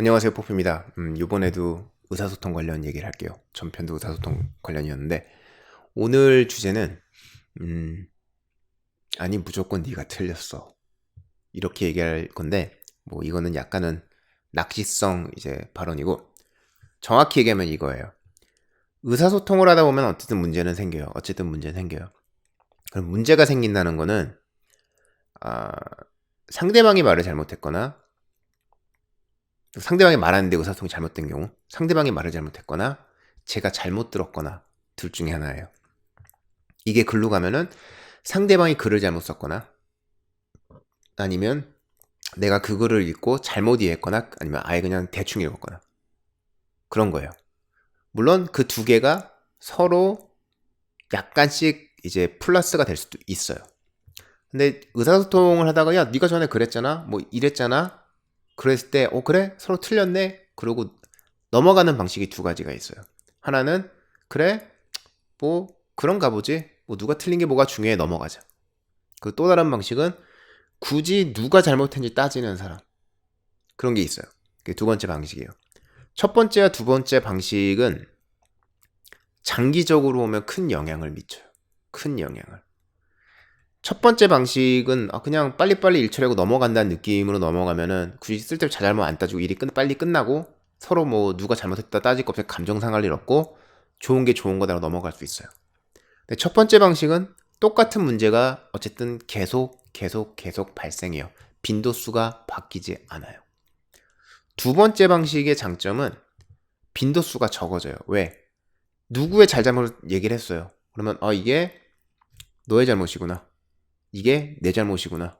안녕하세요 포프입니다. 음, 이번에도 의사소통 관련 얘기를 할게요. 전편도 의사소통 관련이었는데 오늘 주제는 음, 아니 무조건 네가 틀렸어 이렇게 얘기할 건데 뭐 이거는 약간은 낚시성 이제 발언이고 정확히 얘기하면 이거예요. 의사소통을 하다 보면 어쨌든 문제는 생겨요. 어쨌든 문제는 생겨요. 그럼 문제가 생긴다는 거는 아, 상대방이 말을 잘못했거나 상대방이 말하는데 의사소통이 잘못된 경우, 상대방이 말을 잘못했거나, 제가 잘못 들었거나, 둘 중에 하나예요. 이게 글로 가면은 상대방이 글을 잘못 썼거나, 아니면 내가 그 글을 읽고 잘못 이해했거나, 아니면 아예 그냥 대충 읽었거나. 그런 거예요. 물론 그 두 개가 서로 약간씩 이제 플러스가 될 수도 있어요. 근데 의사소통을 하다가 야 네가 전에 그랬잖아 뭐 이랬잖아 그랬을 때, 어, 그래? 서로 틀렸네? 그러고 넘어가는 방식이 두 가지가 있어요. 하나는, 그래? 뭐, 그런가 보지? 뭐, 누가 틀린 게 뭐가 중요해? 넘어가자. 그 또 다른 방식은, 굳이 누가 잘못했는지 따지는 사람. 그런 게 있어요. 그게 두 번째 방식이에요. 첫 번째와 두 번째 방식은, 장기적으로 보면 큰 영향을 미쳐요. 큰 영향을. 첫 번째 방식은 아, 그냥 빨리빨리 일 처리하고 넘어간다는 느낌으로 넘어가면은 굳이 쓸데없이 잘못 안 따지고 일이 끝, 빨리 끝나고 서로 뭐 누가 잘못했다 따질 거 없이 감정 상할 일 없고 좋은 게 좋은 거다라고 넘어갈 수 있어요. 근데 첫 번째 방식은 똑같은 문제가 어쨌든 계속 계속 계속 발생해요. 빈도수가 바뀌지 않아요. 두 번째 방식의 장점은 빈도수가 적어져요. 왜? 누구의 잘잘못 얘기를 했어요. 그러면 어 이게 너의 잘못이구나. 이게 내 잘못이구나.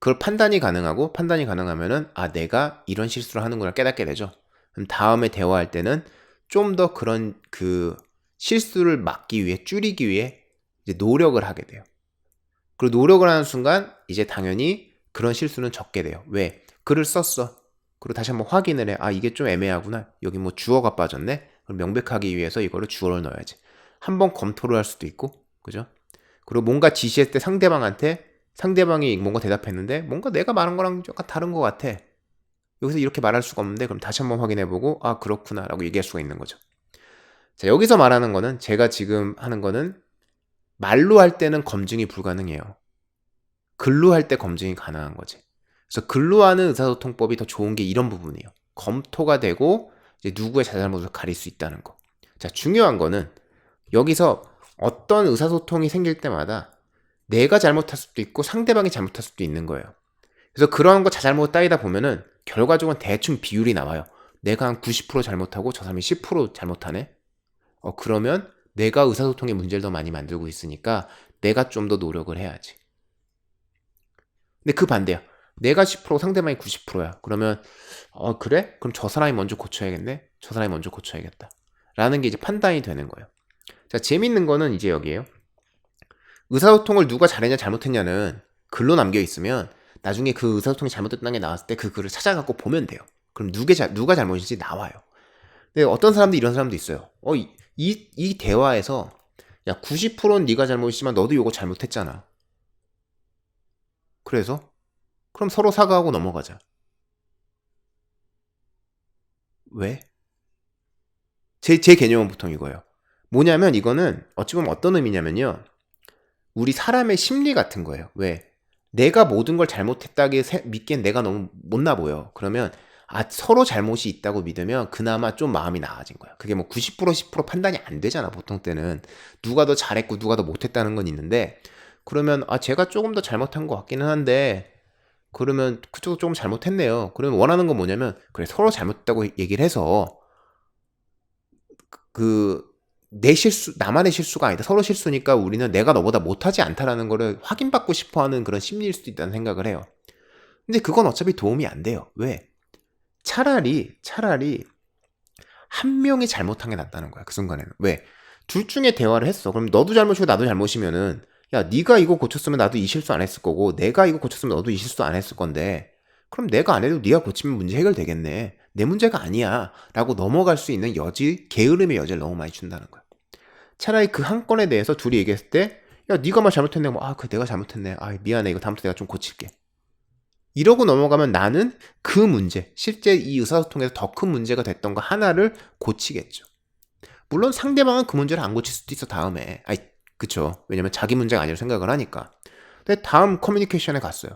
그걸 판단이 가능하고 판단이 가능하면은 아 내가 이런 실수를 하는구나 깨닫게 되죠. 그럼 다음에 대화할 때는 좀 더 그런 그 실수를 막기 위해 줄이기 위해 이제 노력을 하게 돼요. 그리고 노력을 하는 순간 이제 당연히 그런 실수는 적게 돼요. 왜? 글을 썼어. 그리고 다시 한번 확인을 해. 아 이게 좀 애매하구나. 여기 뭐 주어가 빠졌네. 그럼 명백하기 위해서 이거를 주어를 넣어야지. 한번 검토를 할 수도 있고, 그죠? 그리고 뭔가 지시했을 때 상대방한테 상대방이 뭔가 대답했는데 뭔가 내가 말한 거랑 약간 다른 것 같아. 여기서 이렇게 말할 수가 없는데 그럼 다시 한번 확인해보고 아 그렇구나 라고 얘기할 수가 있는 거죠. 자 여기서 말하는 거는 제가 지금 하는 거는 말로 할 때는 검증이 불가능해요. 글로 할 때 검증이 가능한 거지. 그래서 글로 하는 의사소통법이 더 좋은 게 이런 부분이에요. 검토가 되고 이제 누구의 잘잘못을 가릴 수 있다는 거. 자 중요한 거는 여기서 어떤 의사소통이 생길 때마다 내가 잘못할 수도 있고 상대방이 잘못할 수도 있는 거예요. 그래서 그런 거 잘못 따이다 보면은 결과적으로 대충 비율이 나와요. 내가 한 90% 잘못하고 저 사람이 10% 잘못하네? 어, 그러면 내가 의사소통의 문제를 더 많이 만들고 있으니까 내가 좀 더 노력을 해야지. 근데 그 반대야. 내가 10% 상대방이 90%야. 그러면 어 그래? 그럼 저 사람이 먼저 고쳐야겠네. 저 사람이 먼저 고쳐야겠다. 라는 게 이제 판단이 되는 거예요. 자, 재밌는 거는 이제 여기에요. 의사소통을 누가 잘했냐 잘못했냐는 글로 남겨 있으면 나중에 그 의사소통이 잘못됐다는 게 나왔을 때 그 글을 찾아갖고 보면 돼요. 그럼 누가, 자, 누가 잘못인지 나와요. 근데 어떤 사람도 이런 사람도 있어요. 어, 이, 이, 이 대화에서 야, 90%는 네가 잘못이지만 너도 이거 잘못했잖아. 그래서 그럼 서로 사과하고 넘어가자. 왜? 제, 제 개념은 보통 이거예요. 뭐냐면 이거는 어찌 보면 어떤 의미냐면요. 우리 사람의 심리 같은 거예요. 왜? 내가 모든 걸 잘못했다게 믿기엔 내가 너무 못나 보여. 그러면 아 서로 잘못이 있다고 믿으면 그나마 좀 마음이 나아진 거야. 그게 뭐 90% 10% 판단이 안 되잖아. 보통 때는 누가 더 잘했고 누가 더 못했다는 건 있는데 그러면 아 제가 조금 더 잘못한 것 같기는 한데 그러면 그쪽도 조금 잘못했네요. 그러면 원하는 건 뭐냐면 그래 서로 잘못했다고 얘기를 해서 그 내 실수, 나만의 실수가 아니다. 서로 실수니까 우리는 내가 너보다 못하지 않다라는 거를 확인받고 싶어 하는 그런 심리일 수도 있다는 생각을 해요. 근데 그건 어차피 도움이 안 돼요. 왜? 차라리, 차라리 한 명이 잘못한 게 낫다는 거야. 그 순간에는. 왜? 둘 중에 대화를 했어. 그럼 너도 잘못이고 나도 잘못이면은 야, 네가 이거 고쳤으면 나도 이 실수 안 했을 거고 내가 이거 고쳤으면 너도 이 실수 안 했을 건데 그럼 내가 안 해도 네가 고치면 문제 해결되겠네. 내 문제가 아니야. 라고 넘어갈 수 있는 여지, 게으름의 여지를 너무 많이 준다는 거야. 차라리 그 한 건에 대해서 둘이 얘기했을 때, 야, 네가 말 잘못했네. 뭐, 아, 그 내가 잘못했네. 아, 미안해. 이거 다음부터 내가 좀 고칠게. 이러고 넘어가면 나는 그 문제, 실제 이 의사소통에서 더 큰 문제가 됐던 거 하나를 고치겠죠. 물론 상대방은 그 문제를 안 고칠 수도 있어 다음에. 아이 그쵸. 왜냐면 자기 문제가 아니라 생각을 하니까. 근데 다음 커뮤니케이션에 갔어요.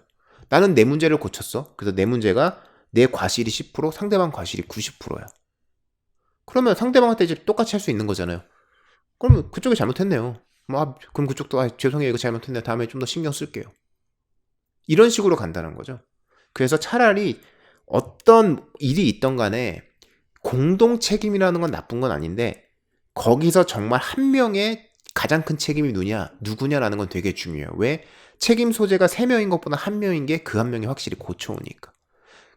나는 내 문제를 고쳤어. 그래서 내 문제가 내 과실이 10%, 상대방 과실이 90%야. 그러면 상대방한테 이제 똑같이 할 수 있는 거잖아요. 그러면 그쪽이 잘못했네요. 뭐, 아, 그럼 그쪽도 아, 죄송해요 이거 잘못했네요. 다음에 좀 더 신경 쓸게요. 이런 식으로 간다는 거죠. 그래서 차라리 어떤 일이 있던 간에 공동 책임이라는 건 나쁜 건 아닌데 거기서 정말 한 명의 가장 큰 책임이 누냐, 누구냐라는 건 되게 중요해요. 왜? 책임 소재가 세 명인 것보다 한 명인 게 그 한 명이 확실히 고쳐오니까.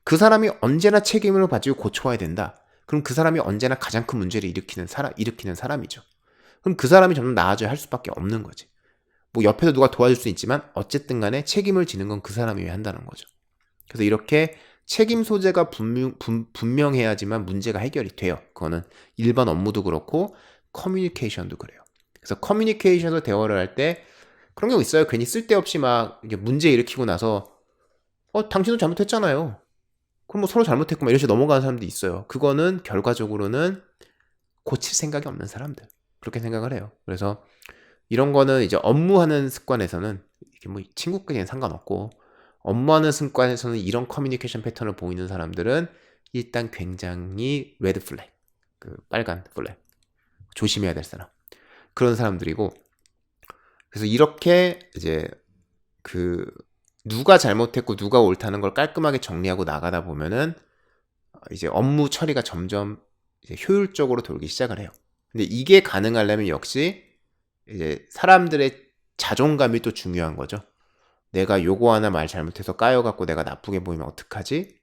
그 사람이 언제나 책임을 가지고 고쳐와야 된다. 그럼 그 사람이 언제나 가장 큰 문제를 일으키는 사람, 일으키는 사람이죠. 그럼 그 사람이 점점 나아져야 할 수밖에 없는 거지. 뭐 옆에서 누가 도와줄 수 있지만 어쨌든 간에 책임을 지는 건 그 사람이 한다는 거죠. 그래서 이렇게 책임 소재가 분명, 분, 분명해야지만 문제가 해결이 돼요. 그거는 일반 업무도 그렇고 커뮤니케이션도 그래요. 그래서 커뮤니케이션에서 대화를 할 때 그런 경우 있어요. 괜히 쓸데없이 막 문제 일으키고 나서 어 당신도 잘못했잖아요. 그럼 뭐 서로 잘못했고 막 이런 식으로 넘어가는 사람도 있어요. 그거는 결과적으로는 고칠 생각이 없는 사람들 그렇게 생각을 해요. 그래서 이런 거는 이제 업무하는 습관에서는 이게 뭐 친구끼리는 상관없고 업무하는 습관에서는 이런 커뮤니케이션 패턴을 보이는 사람들은 일단 굉장히 레드 플렉, 그 빨간 플렉 조심해야 될 사람 그런 사람들이고 그래서 이렇게 이제 그 누가 잘못했고 누가 옳다는 걸 깔끔하게 정리하고 나가다 보면은 이제 업무 처리가 점점 효율적으로 돌기 시작을 해요. 근데 이게 가능하려면 역시 이제 사람들의 자존감이 또 중요한 거죠. 내가 요거 하나 말 잘못해서 까여갖고 내가 나쁘게 보이면 어떡하지?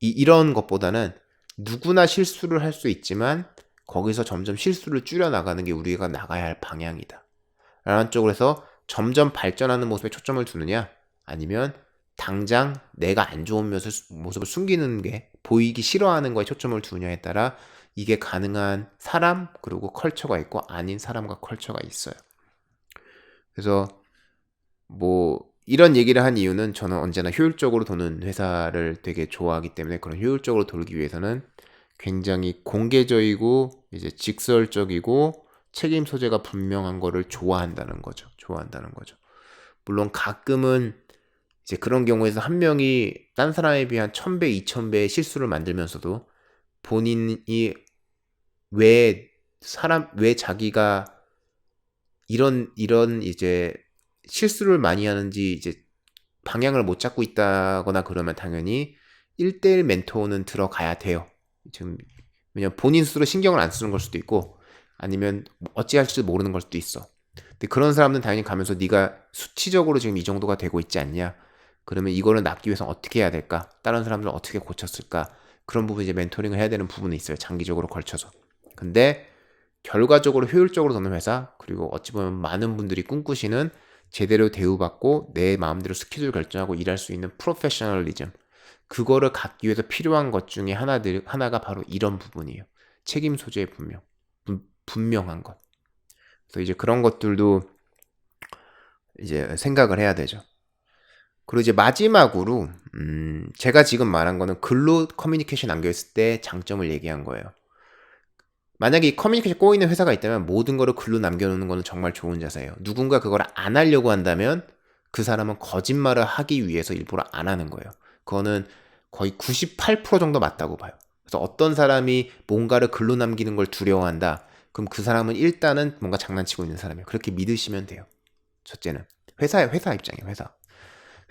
이, 이런 것보다는 누구나 실수를 할 수 있지만 거기서 점점 실수를 줄여나가는 게 우리가 나가야 할 방향이다. 라는 쪽으로 해서 점점 발전하는 모습에 초점을 두느냐 아니면 당장 내가 안 좋은 모습, 모습을 숨기는 게 보이기 싫어하는 거에 초점을 두느냐에 따라 이게 가능한 사람 그리고 컬처가 있고 아닌 사람과 컬처가 있어요. 그래서 뭐 이런 얘기를 한 이유는 저는 언제나 효율적으로 도는 회사를 되게 좋아하기 때문에 그런 효율적으로 돌기 위해서는 굉장히 공개적이고 이제 직설적이고 책임 소재가 분명한 거를 좋아한다는 거죠. 좋아한다는 거죠. 물론 가끔은 이제 그런 경우에서 한 명이 딴 사람에 비한 천배, 이천배의 실수를 만들면서도 본인이 왜 사람 왜 자기가 이런 이런 이제 실수를 많이 하는지 이제 방향을 못 잡고 있다거나 그러면 당연히 1대1 멘토는 들어가야 돼요. 지금 왜냐면 본인 스스로 신경을 안 쓰는 걸 수도 있고 아니면 어찌할지 모르는 걸 수도 있어. 근데 그런 사람은 당연히 가면서 네가 수치적으로 지금 이 정도가 되고 있지 않냐? 그러면 이거를 낫기 위해서 어떻게 해야 될까? 다른 사람들은 어떻게 고쳤을까? 그런 부분 이제 멘토링을 해야 되는 부분이 있어요. 장기적으로 걸쳐서. 근데 결과적으로 효율적으로 도는 회사 그리고 어찌 보면 많은 분들이 꿈꾸시는 제대로 대우받고 내 마음대로 스케줄 결정하고 일할 수 있는 프로페셔널리즘 그거를 갖기 위해서 필요한 것 중에 하나들 하나가 바로 이런 부분이에요. 책임 소재의 분명 분명한 것. 그래서 이제 그런 것들도 이제 생각을 해야 되죠. 그리고 이제 마지막으로 음 제가 지금 말한 거는 글로 커뮤니케이션 남겨있을 때 장점을 얘기한 거예요. 만약에 이 커뮤니케이션 꼬이는 회사가 있다면 모든 거를 글로 남겨놓는 거는 정말 좋은 자세예요. 누군가 그걸 안 하려고 한다면 그 사람은 거짓말을 하기 위해서 일부러 안 하는 거예요. 그거는 거의 98% 정도 맞다고 봐요. 그래서 어떤 사람이 뭔가를 글로 남기는 걸 두려워한다. 그럼 그 사람은 일단은 뭔가 장난치고 있는 사람이에요. 그렇게 믿으시면 돼요. 첫째는 회사의 회사 입장이에요. 회사.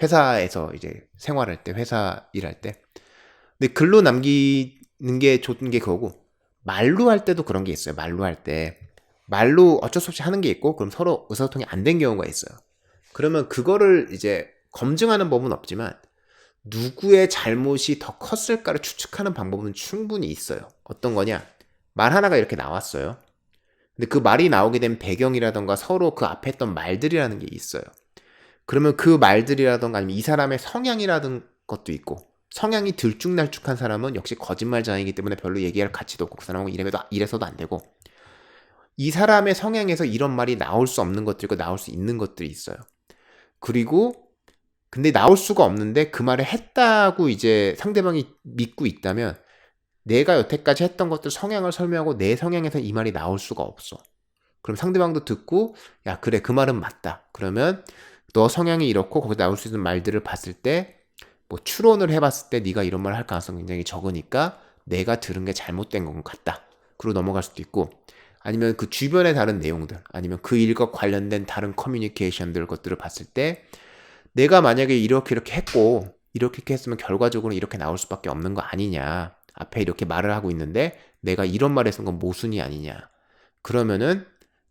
회사에서 이제 생활할 때, 회사 일할 때. 근데 글로 남기는 게 좋은 게 그거고 말로 할 때도 그런 게 있어요. 말로 할 때. 말로 어쩔 수 없이 하는 게 있고 그럼 서로 의사소통이 안 된 경우가 있어요. 그러면 그거를 이제 검증하는 법은 없지만 누구의 잘못이 더 컸을까를 추측하는 방법은 충분히 있어요. 어떤 거냐? 말 하나가 이렇게 나왔어요. 근데 그 말이 나오게 된 배경이라던가 서로 그 앞에 했던 말들이라는 게 있어요. 그러면 그 말들이라던가 아니면 이 사람의 성향이라든 것도 있고 성향이 들쭉날쭉한 사람은 역시 거짓말장이기 때문에 별로 얘기할 가치도 없고 그 사람은 이래도 이래서도 안 되고 이 사람의 성향에서 이런 말이 나올 수 없는 것들과 나올 수 있는 것들이 있어요. 그리고 근데 나올 수가 없는데 그 말을 했다고 이제 상대방이 믿고 있다면 내가 여태까지 했던 것들 성향을 설명하고 내 성향에서 이 말이 나올 수가 없어. 그럼 상대방도 듣고 야 그래 그 말은 맞다. 그러면 너 성향이 이렇고 거기 나올 수 있는 말들을 봤을 때 뭐 추론을 해봤을 때 네가 이런 말 할 가능성이 굉장히 적으니까 내가 들은 게 잘못된 것 같다. 그리고 넘어갈 수도 있고 아니면 그 주변의 다른 내용들 아니면 그 일과 관련된 다른 커뮤니케이션들 것들을 봤을 때 내가 만약에 이렇게 이렇게 했고 이렇게 이렇게 했으면 결과적으로 이렇게 나올 수밖에 없는 거 아니냐 앞에 이렇게 말을 하고 있는데 내가 이런 말을 했은 건 모순이 아니냐 그러면은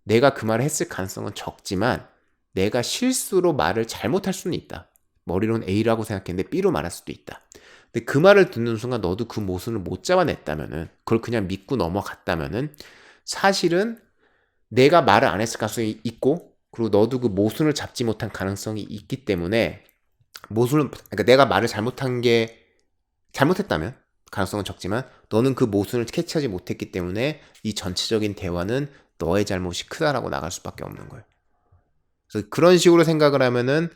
내가 그 말을 했을 가능성은 적지만 내가 실수로 말을 잘못할 수는 있다 머리로는 A라고 생각했는데 B로 말할 수도 있다 근데 그 말을 듣는 순간 너도 그 모순을 못 잡아냈다면은 그걸 그냥 믿고 넘어갔다면은 사실은 내가 말을 안 했을 가능성이 있고 그리고 너도 그 모순을 잡지 못한 가능성이 있기 때문에 모순을 그러니까 내가 말을 잘못한 게 잘못했다면 가능성은 적지만 너는 그 모순을 캐치하지 못했기 때문에 이 전체적인 대화는 너의 잘못이 크다라고 나갈 수밖에 없는 거예요. 그래서 그런 식으로 생각을 하면은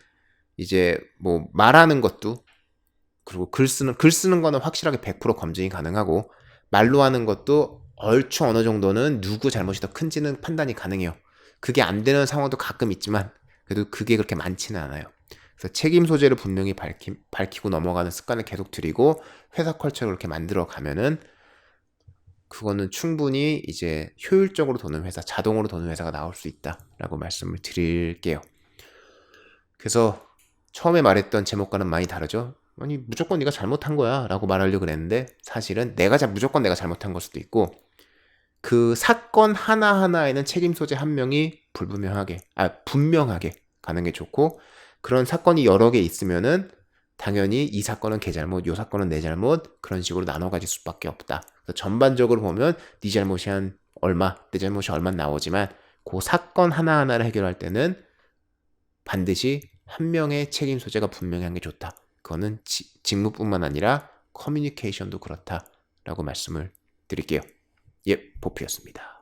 이제 뭐 말하는 것도 그리고 글 쓰는 글 쓰는 거는 확실하게 100% 검증이 가능하고 말로 하는 것도 얼추 어느 정도는 누구 잘못이 더 큰지는 판단이 가능해요. 그게 안 되는 상황도 가끔 있지만 그래도 그게 그렇게 많지는 않아요. 그래서 책임 소재를 분명히 밝히, 밝히고 넘어가는 습관을 계속 들이고 회사 컬처를 그렇게 만들어 가면은 그거는 충분히 이제 효율적으로 도는 회사, 자동으로 도는 회사가 나올 수 있다라고 말씀을 드릴게요. 그래서 처음에 말했던 제목과는 많이 다르죠. 아니 무조건 네가 잘못한 거야라고 말하려고 그랬는데 사실은 내가 자 무조건 내가 잘못한 걸 수도 있고 그 사건 하나 하나에는 책임 소재 한 명이 불분명하게 아 분명하게 가는 게 좋고 그런 사건이 여러 개 있으면은 당연히 이 사건은 걔 잘못, 요 사건은 내 잘못 그런 식으로 나눠 가질 수밖에 없다. 전반적으로 보면 네 잘못이 한 얼마, 내 잘못이 얼마 나오지만 그 사건 하나 하나를 해결할 때는 반드시 한 명의 책임 소재가 분명한 게 좋다. 그거는 지, 직무뿐만 아니라 커뮤니케이션도 그렇다라고 말씀을 드릴게요. 예, 보피였습니다.